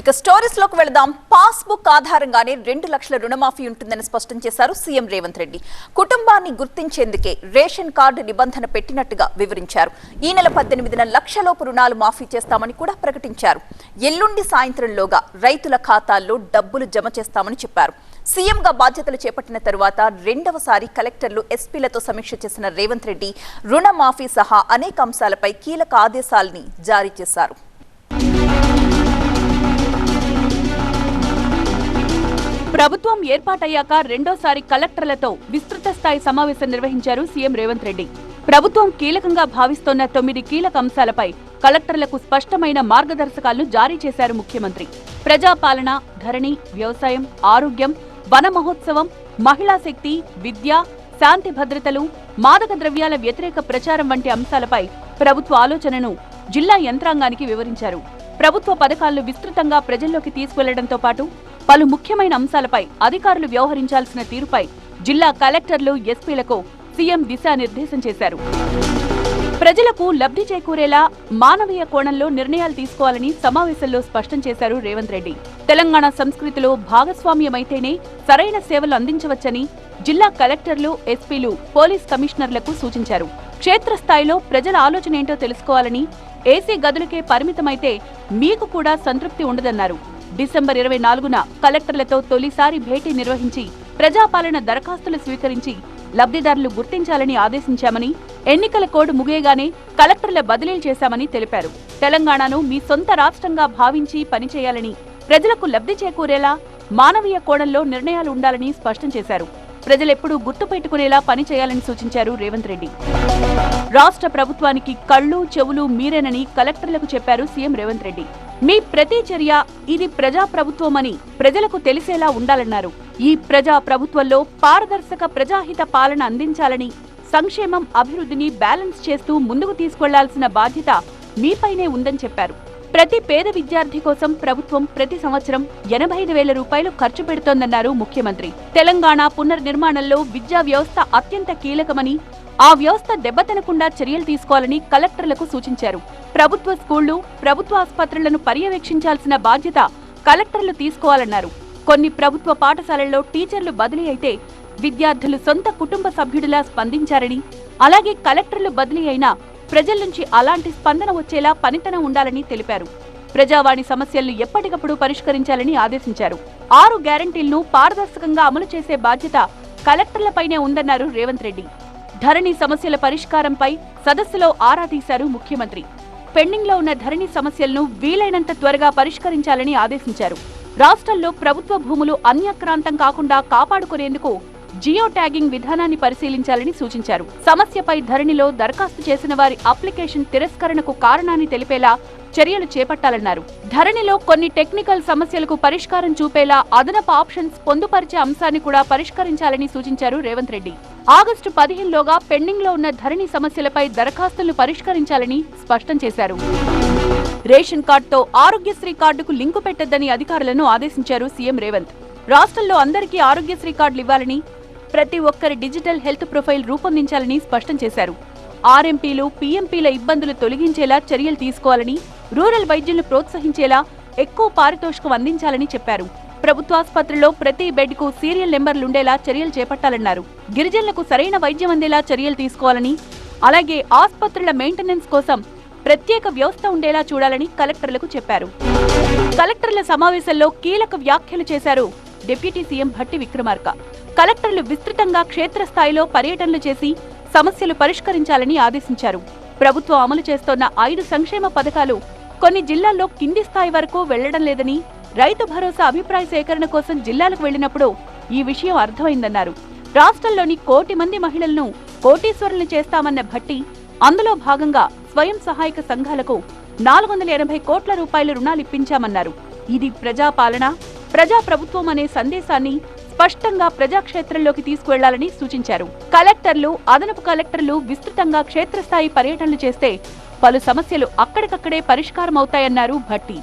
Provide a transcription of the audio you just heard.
ఇక స్టోరీస్లోకి వెళదాం. పాస్బుక్ ఆధారంగానే రెండు లక్షల రుణమాఫీ ఉంటుందని స్పష్టం చేశారు సీఎం రేవంత్ రెడ్డి. కుటుంబాన్ని గుర్తించేందుకే రేషన్ కార్డు నిబంధన పెట్టినట్టుగా వివరించారు. ఈ నెల పద్దెనిమిదిన లక్షలోపు రుణాలు మాఫీ చేస్తామని కూడా ప్రకటించారు. ఎల్లుండి సాయంత్రంలోగా రైతుల ఖాతాల్లో డబ్బులు జమ చేస్తామని చెప్పారు. సీఎంగా బాధ్యతలు చేపట్టిన తరువాత రెండవసారి కలెక్టర్లు ఎస్పీలతో సమీక్ష చేసిన రేవంత్ రెడ్డి రుణమాఫీ సహా అనేక అంశాలపై కీలక ఆదేశాల్ని జారీ చేశారు. ప్రభుత్వం ఏర్పాటయ్యాక రెండోసారి కలెక్టర్లతో విస్తృత స్థాయి సమావేశం నిర్వహించారు సీఎం రేవంత్ రెడ్డి. ప్రభుత్వం కీలకంగా భావిస్తోన్న తొమ్మిది కీలక అంశాలపై కలెక్టర్లకు స్పష్టమైన మార్గదర్శకాలను జారీ చేశారు ముఖ్యమంత్రి. ప్రజాపాలన ధరణి వ్యవసాయం ఆరోగ్యం వన మహోత్సవం మహిళా శక్తి విద్య శాంతి భద్రతలు మాదక ద్రవ్యాల వ్యతిరేక ప్రచారం వంటి అంశాలపై ప్రభుత్వ ఆలోచనను జిల్లా యంత్రాంగానికి వివరించారు. ప్రభుత్వ పథకాలను విస్తృతంగా ప్రజల్లోకి తీసుకెళ్ళడంతో పాటు పలు ముఖ్యమైన అంశాలపై అధికారులు వ్యవహరించాల్సిన తీరుపై జిల్లా కలెక్టర్లు ఎస్పీలకు సీఎం దిశానిర్దేశం చేశారు. ప్రజలకు లబ్ధి చేకూరేలా మానవీయ కోణంలో నిర్ణయాలు తీసుకోవాలని సమావేశంలో స్పష్టం చేశారు రేవంత్ రెడ్డి. తెలంగాణ సంస్కృతిలో భాగస్వామ్యమైతేనే సరైన సేవలు అందించవచ్చని జిల్లా కలెక్టర్లు ఎస్పీలు పోలీస్ కమిషనర్లకు సూచించారు. క్షేత్రస్థాయిలో ప్రజల ఆలోచన ఏంటో తెలుసుకోవాలని ఏసీ గదులకే పరిమితమైతే మీకు కూడా సంతృప్తి ఉండదన్నారు. డిసెంబర్ ఇరవై నాలుగున కలెక్టర్లతో తొలిసారి భేటీ నిర్వహించి ప్రజాపాలన దరఖాస్తులు స్వీకరించి లబ్ధిదారులు గుర్తించాలని ఆదేశించామని ఎన్నికల కోడ్ ముగియగానే కలెక్టర్ల బదిలీలు చేశామని తెలిపారు. తెలంగాణను మీ సొంత రాష్ట్రంగా భావించి పనిచేయాలని ప్రజలకు లబ్ధి చేకూరేలా మానవీయ కోణంలో నిర్ణయాలు ఉండాలని స్పష్టం చేశారు. ప్రజలెప్పుడూ గుర్తుపెట్టుకునేలా పనిచేయాలని సూచించారు రేవంత్ రెడ్డి. రాష్ట్ర ప్రభుత్వానికి కళ్ళు చెవులు మీరేనని కలెక్టర్లకు చెప్పారు సీఎం రేవంత్ రెడ్డి. మీ ప్రతి చర్య ఇది ప్రజా ప్రభుత్వమని ప్రజలకు తెలిసేలా ఉండాలన్నారు. ఈ ప్రజా ప్రభుత్వంలో పారదర్శక ప్రజాహిత పాలన అందించాలని సంక్షేమం అభివృద్ధిని బ్యాలెన్స్ చేస్తూ ముందుకు తీసుకెళ్ళాల్సిన బాధ్యత మీపైనే ఉందని చెప్పారు. ప్రతి పేద విద్యార్థి కోసం ప్రభుత్వం ప్రతి సంవత్సరం ఎనభై ఐదు వేల రూపాయలు ఖర్చు పెడుతోందన్నారు ముఖ్యమంత్రి. తెలంగాణ పునర్నిర్మాణంలో విద్యా వ్యవస్థ అత్యంత కీలకమని ఆ వ్యవస్థ దెబ్బతినకుండా చర్యలు తీసుకోవాలని కలెక్టర్లకు సూచించారు. ప్రభుత్వ స్కూళ్ళు ప్రభుత్వ ఆసుపత్రులను పర్యవేక్షించాల్సిన బాధ్యత కలెక్టర్లు తీసుకోవాలన్నారు. కొన్ని ప్రభుత్వ పాఠశాలల్లో టీచర్లు బదిలీ అయితే విద్యార్థులు సొంత కుటుంబ సభ్యుడిలా స్పందించారని అలాగే కలెక్టర్లు బదిలీ అయినా ప్రజల నుంచి అలాంటి స్పందన వచ్చేలా పనితనం ఉండాలని తెలిపారు. ప్రజావాణి సమస్యలను ఎప్పటికప్పుడు పరిష్కరించాలని ఆదేశించారు. ఆరు గ్యారంటీలను పారదర్శకంగా అమలు చేసే బాధ్యత కలెక్టర్లపైనే ఉందన్నారు రేవంత్ రెడ్డి. ధరణి సమస్యల పరిష్కారంపై సదస్సులో ఆరా తీశారు ముఖ్యమంత్రి. పెండింగ్లో ఉన్న ధరణి సమస్యలను వీలైనంత త్వరగా పరిష్కరించాలని ఆదేశించారు. రాష్ట్రంలో ప్రభుత్వ భూములు అన్యక్రాంతం కాకుండా కాపాడుకునేందుకు జియో ట్యాగింగ్ విధానాన్ని పరిశీలించాలని సూచించారు. సమస్యపై ధరణిలో దరఖాస్తు చేసిన వారి అప్లికేషన్ తిరస్కరణకు కారణాన్ని తెలిపేలా చర్యలు చేపట్టాలన్నారు. ధరణిలో కొన్ని టెక్నికల్ సమస్యలకు పరిష్కారం చూపేలా అదనపు ఆప్షన్స్ పొందుపరిచే అంశాన్ని కూడా పరిష్కరించాలని సూచించారు రేవంత్ రెడ్డి. ఆగస్టు పదిహేనులోగా పెండింగ్లో ఉన్న ధరణి సమస్యలపై దరఖాస్తులను పరిష్కరించాలని స్పష్టం చేశారు. రేషన్ కార్డుతో ఆరోగ్యశ్రీ కార్డుకు లింకు పెట్టొద్దని అధికారులను ఆదేశించారు సీఎం రేవంత్. రాష్ట్రంలో అందరికీ ఆరోగ్యశ్రీ కార్డులు ఇవ్వాలని ప్రతి ఒక్కరి డిజిటల్ హెల్త్ ప్రొఫైల్ రూపొందించాలని స్పష్టం చేశారు. ఆర్ఎంపీలు పీఎంపీల ఇబ్బందులు తొలగించేలా చర్యలు తీసుకోవాలని రూరల్ వైద్యులను ప్రోత్సహించేలా ఎక్కువ పారితోషికం అందించాలని చెప్పారు. ప్రభుత్వాసుపత్రిలో ప్రతి బెడ్కు సీరియల్ నెంబర్లుండేలా చర్యలు చేపట్టాలన్నారు. గిరిజనులకు సరైన వైద్యం అందేలా చర్యలు తీసుకోవాలని అలాగే ఆసుపత్రుల మెయింటెనెన్స్ కోసం ప్రత్యేక వ్యవస్థ ఉండేలా చూడాలని కలెక్టర్లకు చెప్పారు. కలెక్టర్ల సమావేశంలో కీలక వ్యాఖ్యలు చేశారు డిప్యూటీ సీఎం భట్టి విక్రమార్క. కలెక్టర్లు విస్తృతంగా క్షేత్రస్థాయిలో పర్యటనలు చేసి సమస్యలు పరిష్కరించాలని ఆదేశించారు. ప్రభుత్వం అమలు చేస్తోన్న ఐదు సంక్షేమ పథకాలు కొన్ని జిల్లాల్లో కింది స్థాయి వరకు వెళ్ళడం లేదని రైతు భరోసా అభిప్రాయ సేకరణ కోసం జిల్లాలకు వెళ్ళినప్పుడు ఈ విషయం అర్థమైందన్నారు. రాష్ట్రంలోని కోటి మంది మహిళలను కోటీశ్వరులను చేస్తామన్న భట్టి అందులో భాగంగా స్వయం సహాయక సంఘాలకు నాలుగు వందల ఎనభై కోట్ల రూపాయల రుణాలు ఇప్పించామన్నారు. ఇది ప్రజాపాలన ప్రజా ప్రభుత్వం అనే సందేశాన్ని స్పష్టంగా ప్రజాక్షేత్రంలోకి తీసుకువెళ్ళాలని సూచించారు. కలెక్టర్లు అదనపు కలెక్టర్లు విస్తృతంగా క్షేత్రస్థాయి పర్యటనలు చేస్తే పలు సమస్యలు అక్కడికక్కడే పరిష్కారమవుతాయన్నారు భట్టి.